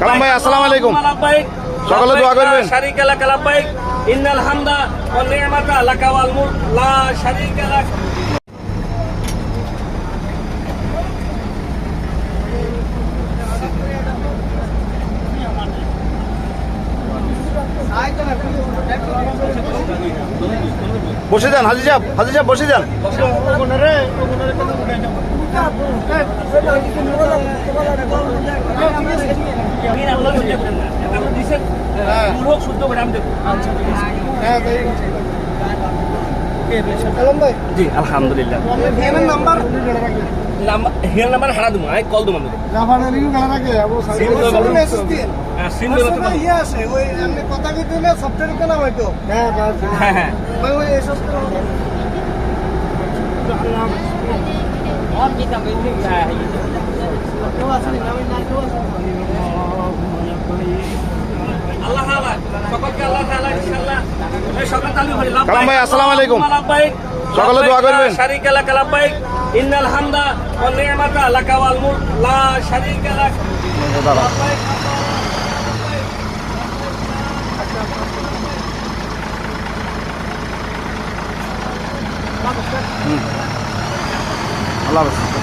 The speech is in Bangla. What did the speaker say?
কালাম ভাই, আসসালামু আলাইকুম। সকলে দোয়া করবেন। শারিকা লাকা লাব্বাইক ইন্নাল হামদা ওয়া নি'মাতা লাকা ওয়াল মুলক। লা শারিকা লাক বসে যান হাজি সাহেব হাজি সাহেব বসে যান। জি আলহামদুলিল্লাহ। Here number? হারা দেবো আমি কল দেবো হ্যাঁ। কালাম ভাই, আসসালামু আলাইকুম। সকলে দোয়া করবেন। শারিকা লাকা লাভবাইক ইন্নাল হামদা ওয়া নি'মাতা লাকা ওয়াল মুলক। লা শারিকা লাক। আল্লাহ হাফেজ।